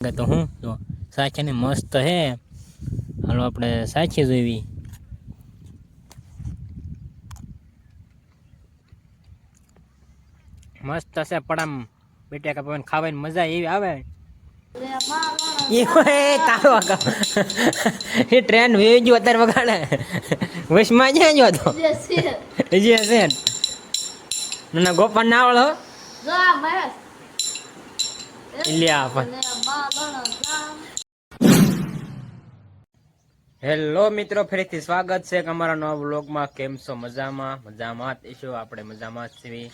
તો હું? જો સાચીને મસ્ત હે. હાલો આપણે સાચી જોઈવી. મસ્ત છે પડામ. બેટા પવન ખાવાની મજા એવી આવે. એ ટ્રેન વેવી ગયો અત્યારે વગાડે. વશમાં જ્યાં ગયો તો? જે હશે ના ગોપાલ ના આવડો ઇલિયા પણ હેલો મિત્રો, ફરીથી સ્વાગત છે અમારા નવા વ્લોગમાં. કેમ છો? મજામાં? મજામાં જ છો આપણે મજામાં જ છીએ.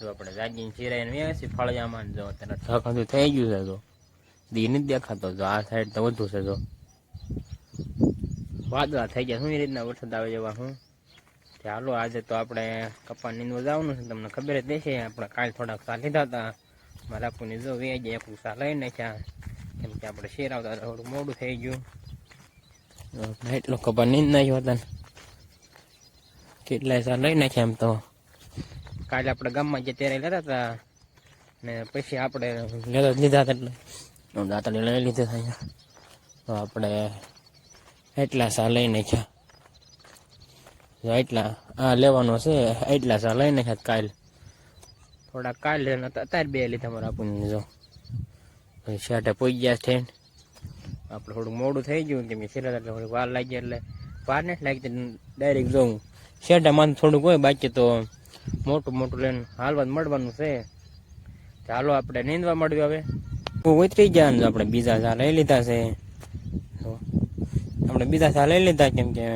જો આપણે જાગીને ચીરાઈને વ્યા છીએ ફળિયામાં. જો અત્યારે ઠક હજુ થઈ ગયું છે જો. દી નથી દેખાતો. જો આ સાઈડ તો વધુ છે જો. વાદળા થઈ ગયા. શું રીતના વરસાદ આવે જવા હું. ચાલો આજે તો આપણે કપા નીંદવા જવાનું છે. તમને ખબર જ દેશે આપણે કાલ થોડાક સા લીધા હતા. મારા પુની જો વે જાય એક સા લઈ નાખ્યા. કેમ કે આપણે શેર આવતા થોડું મોડું થઈ ગયું. આપણે એટલો કપા નહીં નાખ્યો હતા. કેટલાય સા લઈ નાખ્યા એમ તો. કાલે આપણે ગામમાં જે ત્યારે લેતા હતા ને પછી આપણે લેતા લીધા હતા એટલે. દાંતડી લઈ લીધા હતા અહીંયા. તો આપણે એટલા સા લઈ નાખ્યા. એટલા આ લેવાનો છે, એટલા સા લઈ નાખ્યા કાલ. થોડા લેવાના હતા, અત્યારે બે લીધા મારા આપણને જો. શર્ટે પોઈ ગયા છે. આપણે થોડું મોડું થઈ ગયું કે મેં સિરત એટલે થોડીક વાર લાગી, એટલે વાર નથી લાગી ડાયરેક્ટ જોઉં માન થોડુંક હોય, બાકી તો મોટું મોટું લઈને હાલવા મળવાનું છે. ચાલો આપણે નીંદવા મળ્યું હવે. ઉતરી ગયા ને આપણે બીજા સા લઈ લીધા છે. તો આપણે બીજા સા લઈ લીધા, કેમ કે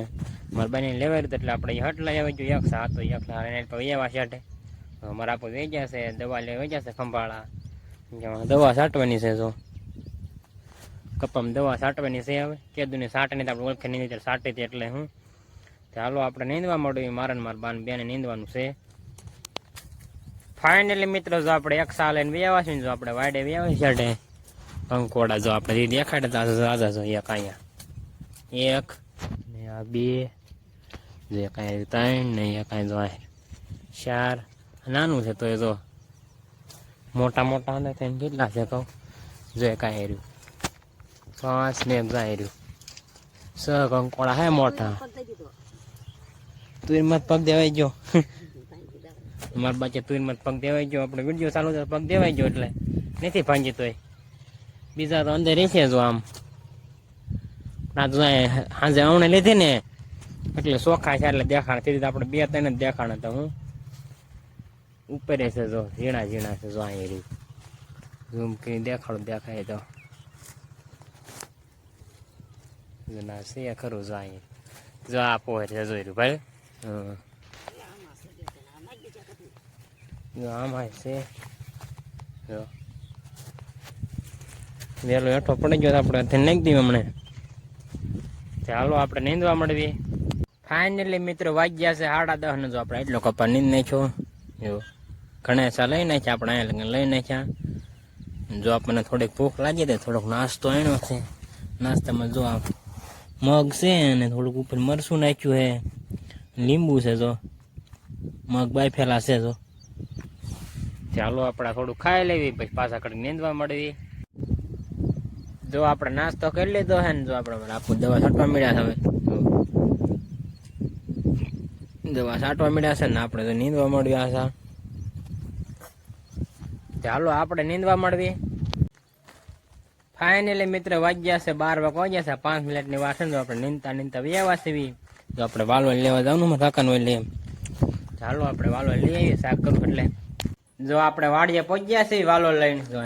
મારા બાઈને લેવાય એટલે આપણે હટ લઈ આવી જોઈએ એક સા એક સા પછી એવા શેઠે મારા આપો વેચ્યા છે, દવા લે વેચ્યા છે ખંભાળા. દવા છાંટવાની છે જો. કપામાં દવા છાંટવાની છે હવે. કેદુની સાટને તો આપણે ઓળખે નહીં છાંટી હતી એટલે હું. ચાલો આપણે નીંદવા મળ્યું મારા મારા બાન બેને નીંદવાનું છે. ફાઇનલી મિત્રો, જો આપણે એક સાલ એને વ્યાવા ને જો આપણે વાડે વ્યાવા છાટે કંકોડા જો આપણે દેખાડતા રાજા જો એક અહીંયા. એક, ને આ બે જે કાંઈ ત્રણ, ને એક કાંઈ જો ચાર નાનું છે તો એ જો મોટા મોટા ને તેને કેટલા છે કહું. જો એ કાંઈ હેર્યું. પાંચ ને એક રહ્યું સ કંકોળા હે મોટા. તું મત પગ દેવાઈ ગયો. મારા બાચે તું મત પગ દેવાઈ ગયો. આપણે વીડિયો ચાલુ છે પગ દેવાઈ ગયો એટલે. નથી ભાંગી તોય. બીજા તો અંદર રહેશે જો આમ. સાંજે આવણે લીધી ને. એટલે સોખા છે એટલે દેખાણ. તેથી આપણે બે ત્રણ જ દેખાણ હતા હું. ઉપર છે જો, ઝીણા ઝીણા છે જો અહીં રહ્યું ઝૂમ કરી દેખાડું, દેખાય તો. ના છે ખરું જો અહીં જો આ પોહર છે, જોઈ રહ્યું ભાઈ. જો આમાં છે. જો. વેલો હેઠો પડી ગયો આપણે તેને નાખી દઈએ હમણે. ચાલો આપણે નીંદવા મળવી ફાઇનલી મિત્રો વાગ્યા છે, સાડા દસ નો જો આપણે એટલો કપા નીંદ નાખ્યો. જો. ઘણા લઈ નાખ્યા, આપણે અહીંયા લગ્ન લઈ નાખ્યા. જો આપણને થોડીક ભૂખ લાગી તો થોડોક નાસ્તો એનો છે. નાસ્તામાં જો આ મગ છે અને થોડુંક ઉપર મરસું નાખ્યું છે. લીંબુ છે જો. મગ બાફેલા છે જો. ચાલો આપણે થોડું ખાઈ લેવી, પછી પાછા કડી નીંદવા મળવી. જો આપણે નાસ્તો કરી લીધો છે ને, જો આપણે આખું દવા છાંટવા મળ્યા હવે. દવા છાંટવા મળ્યા છે ને, આપણે તો નીંદવા મળ્યા છે. ચાલો આપણે નીંદવા મળવી ફાઇનલી મિત્ર વાગ્યા છે બાર વાગ વાગ્યા છે પાંચ મિનિટની વાર છે આપણે નીંદતા નીંદતા વ્યવા સીવી જો આપણે વાલવા લેવા જવાનું થકાનું હોય લઈએ. ચાલો આપણે વાલો લઈ આવીએ, શાક કરું એટલે. જો આપણે વાડીએ પહોંચ્યા છીએ વાલો લઈને, જો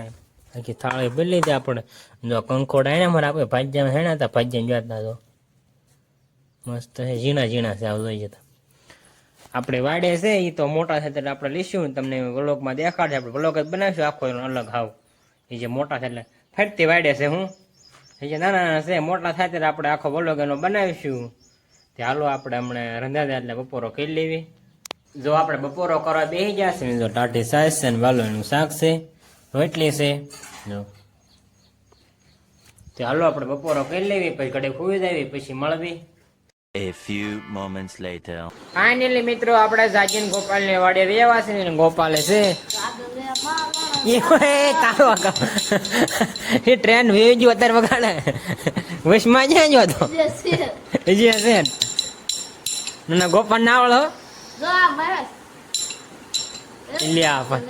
પછી થાળી બદલી દે આપણે. જો કંકોડ એને મારે આપણે ભાજ્યા હેણા હતા ભાજ્યા જોતા જો મસ્ત છે ઝીણા ઝીણા છે, આવું જોઈ જતા આપણે વાડે છે એ તો મોટા છે એટલે આપણે લઈશું તમને વ્લોગમાં દેખાડશે. આપણે વ્લોગ જ બનાવીશું, આખો એનો અલગ હાવ. એ જે મોટા છે એટલે ફરતી વાડે છે હું. એ જે નાના નાના છે, મોટા થાય ત્યારે આપણે આખો વ્લોગ એનો બનાવીશું. તે હાલો આપણે હમણાં રંધાદા એટલે બપોરો કરી લેવી. જો આપણે બપોરો કરવા બેસી છે ને, જો ટાટી સાઈઝ છે વાલો એનું શાક છે, રોટલી છે, જો. તે હાલો આપણે બપોરો કરી લેવી, પછી ઘડે ખુવી દેવી પછી મળવી. A few moments later. Finally મિત્રો આપણે જાગીને ગોપાલ ને વાડે રેવાસી છે ને ગોપાલે છે. એ તારો એ ટ્રેન વી ગયો અત્યારે વગાડે. વશમાં જ્યાં ગયો હતો હજી હશે ના ગોપાલ ના આવડો લ્યા પણ.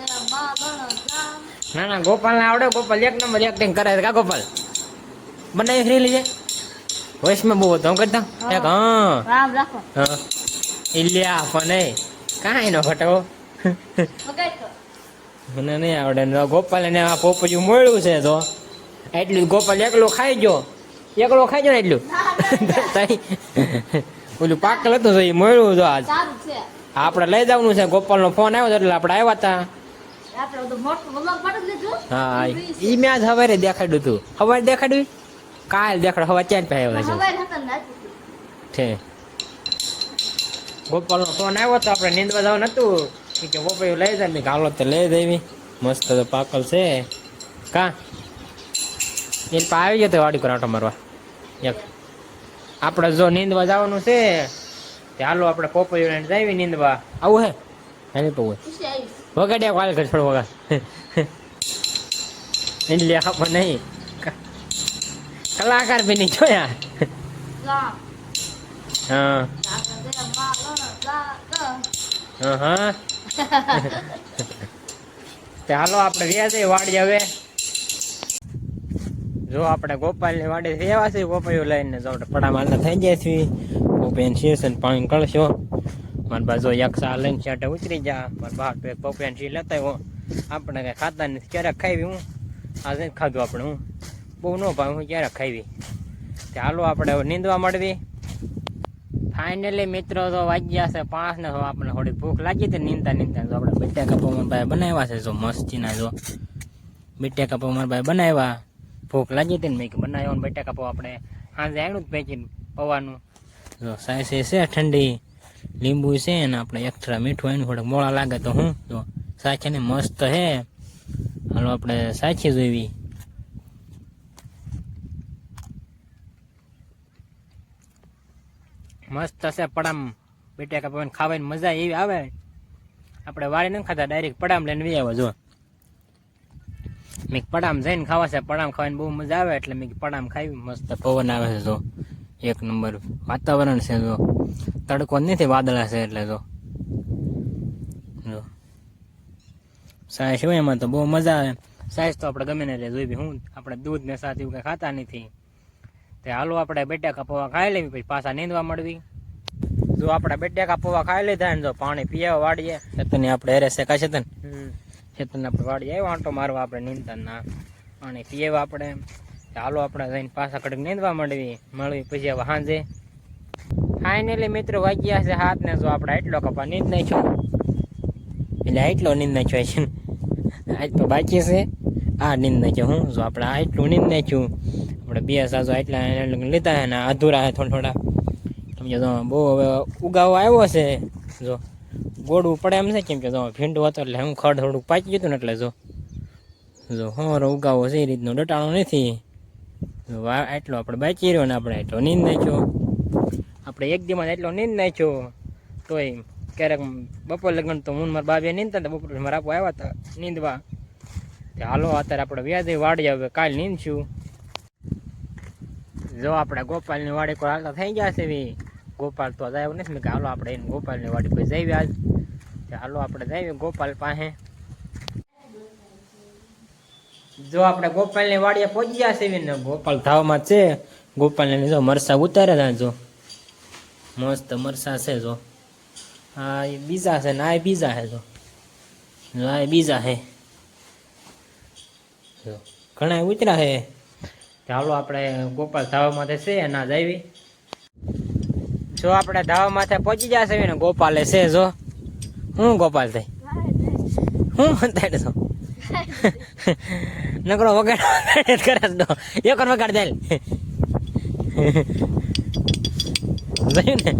ના ના ગોપાલ ને આવડે. ગોપાલ એક નંબર એક્ટિંગ કરે છે. કા ગોપાલ? બનાવી ફ્રી લીજે વશમાં બહુ હું. કરતા એક હા. હા ઇલ્યા પણ કાંઈ નો ફટાવો મને નહીં આવડે. ને ગોપાલ ને આ પોપજું મળ્યું છે તો એટલું ગોપાલ એકલો ખાઈ ગયો. એકલો ખાઈ ગયો ને એટલું. ઓલું પાકલ હતું તો એ મળ્યું તો આજ. આપણે લઈ જવાનું છે. ગોપાલનો ફોન આવ્યો એટલે આપણે આવ્યા હતા હા ઈ મેં આજ સવારે દેખાડ્યું હતું સવારે દેખાડ્યું? કાલ દેખાડ હવા ચાર પહે આવ્યા છે. ગોપાલનો ફોન આવ્યો તો આપણે નીંદવા જવાનું હતું. કે ગોપાલ લઈ જાય. મેં હાલો તો લઈ દેવી મસ્ત તો પાકલ છે. કા? એને પા આવી જતો વાડી કરાટો મારવા. એક. આપણે જો નીંદવા જવાનું છે તે હાલો આપણે પોપૈયું જાવી નીંદવા. આવું હે? એની પવું વગાડ્યા વાલ કર છોડ વગા એટલે આપણે નહીં. કલાકાર બી નહીં જોયા રામ હા હા હા તે હાલો આપણે વ્યાજે વાડી હવે. જો આપણે ગોપાલની વાડી રહેવા છે ગોપાઈઓ લઈને જો આપણે પડા મારતા થઈ જાય છે ગોપેન શીશ પાણી કળશો. મારા બાજુ સા લઈને છેટે ઉતરી જા મારા બહાર પેક પોપિયાન છે લેતા આપણે કઈ ખાતા નથી ક્યારેક ખાવી હું. આજે ખાધું આપણે હું. બહુ ન ભાવે, હું ક્યારેક ખાવી ચાલો આપણે હવે નીંદવા મળવી ફાઇનલી મિત્રો તો વાગ્યા છે પાંચ ને આપણે થોડી ભૂખ લાગી હતી નીંદતા નીંદતા તો આપણે બટેકા પૌવા ભાઈ બનાવ્યા છે, જો મસ્તીના, જો બટેકા પૌવા ભાઈ બનાવ્યા. ભૂખ લાગી હતી ને મેં બનાવ્યો ને બટેકા પૌવા, આપણે સાંજે આવ્યું પેકીને પૌવાનું. જો સાયસે છે ઠંડી. લીંબુ છે ને આપણે એક્સ્ટ્રા મીઠું એનું થોડુંક મોળા લાગે તો હું, જો સાચે ને મસ્ત હે. હાલો આપણે સાચી જોઈવી. મસ્ત હશે પડામ. બેટા પવન ખાવાની મજા એવી આવે. આપણે વાળી નથી ખાતા ડાયરેક્ટ પડામ લઈને વી આવે, જો. મેં પડામ જઈને ખાવા છે, પડામ ખાવાની બહુ મજા આવે એટલે મેં પડામ ખાવી મસ્ત પવન આવે છે, જો. એક નંબર વાતાવરણ છે, જો. તડકો નથી, વાદળા છે એટલે, જો. સાઈઝ હોય એમાં તો બહુ મજા આવે. સાઈઝ તો આપણે ગમે ને એટલે જોઈ બી હું, આપણે દૂધ ને સાથ એવું કંઈ ખાતા નથી. તે હાલો આપણે બેટા પૌવા ખાઈ લેવી પછી પાછા નીંદવા મળવી. જો આપણે બેટાકા પૌવા ખાઈ લીધા ને જો પાણી પીવા વાડીએ ચેતન આપણે હેરે શેકા છે તને? ચેતન આપણે વાડીએ આવ્યો આંટો મારવા આપણે નીંદતા ના પાણી પીવા આપણે. હાલો આપણે જઈને પાછા કડક નીંદવા મળવી મળવી પછી હવે સાંજે ફાઇનલી મિત્રો વાગ્યા છે હાથ ને જો આપણે એટલો કપા નીંદ નાખ્યો. એટલે એટલો નીંદ નાખ્યો છે આજ તો બાકી છે. આ નીંદ નાખ્યો હું. જો આપણે આ એટલું નીંદ નાખ્યું. આપણે બે સાજો એટલા લીધા છે ને અધૂરા છે થોડા થોડા. સમજો તો બહુ હવે ઉગાવો આવ્યો છે જો ગોળવું પડે એમ છે, કેમ કે જો ભીંડું હતો એટલે હું ખડ થોડુંક પાકી ગયું ને એટલે જો જો હોરો ઉગાવો છે, એ રીતનો ડટાણો નથી. એટલો આપણે બાચી રહ્યો ને આપણે એટલો નીંદ નાખ્યો. આપણે એક દીમાં એટલો નીંદ નાખ્યો. તોય ક્યારેક બપોર લગન તો હું મારા બાબે નીંદતા હતા, બપોર મારા આપો આવ્યા હતા નીંદવા. હાલો, અત્યારે આપણે વ્યાજે વાડી હવે નીંદ નીંદશું. જો આપણે ગોપાલની વાડી કોઈ હાલતા થઈ ગયા છે એવી ગોપાલ તો આવ્યો નથી. મેં કે હાલો આપણે એને ગોપાલની વાડી પર જઈએ આજ તે હાલો આપણે જઈએ ગોપાલ પાસે. જો આપણે ગોપાલની વાડીએ પહોંચી ગયા છે ને ગોપાલ ધાવમાં જ છે. ગોપાલને જો મરસા ઉતારે હતા જો. મસ્ત મરસા છે જો. હા એ બીજા છે ને આ એ બીજા છે જો. જો આ એ બીજા છે. જો. ઘણા ઉતર્યા છે. ચાલો આપણે ગોપાલ ધાવા માથે છે ના જાવી જો આપણે ધાવા માથે પહોંચી જશે ને ગોપાલે છે જો. હું ગોપાલ થઈ? હું મંતાડે છો? નકરો વગાડ કરે તો. એક વગાડ જાય જોયું ને?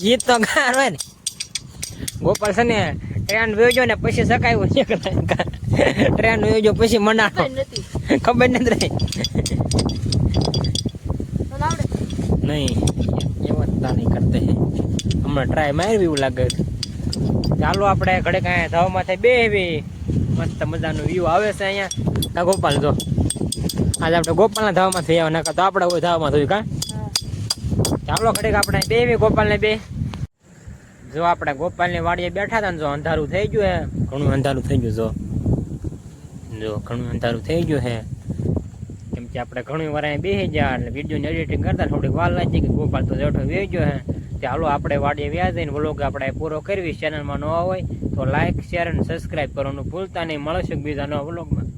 ગીત તો ગાર હોય ને. ગોપાલ છે ને ટ્રેન વેજો ને પછી સકાયું છે ટ્રેન વેજો પછી મના ખબર નથી. રહી. નહીં એવા તા નહીં કરતે હમણાં ટ્રાય મારવી એવું લાગે ચાલો આપણે ઘડે કાંઈ ધવામાં થઈ બે મસ્ત મજાનો વ્યૂ આવે છે અહીંયા. તા ગોપાલ જો. આજે આપણે ગોપાલના ધાવામાં થઈ આવ્યા નકર તો આપણે ધાવામાં થયું કાં? ચાલો ઘડીક આપણે બી ગોપાલને બે. જો આપણે ગોપાલની વાડીએ બેઠા હતા ને જો અંધારું થઈ ગયું હે. ઘણું અંધારું થઈ ગયું જો. જો ઘણું અંધારું થઈ ગયું હે. કેમ કે આપણે ઘણી વાર અહીંયા બેસી ગયા એટલે વિડીયોની એડિટિંગ કરતા થોડીક વાર લાગી કે ગોપાલ તો જેઠો વેઈ ગયો હે. તે હાલો આપણે વાડીએ વ્યાજ દઈને વ્લોગ આપણે પૂરો કરવી ચેનલમાં ન હોય તો લાઇક શેર અને સબસ્ક્રાઈબ કરવાનું ભૂલતા નહીં. મળશે બીજા નવા વ્લોગમાં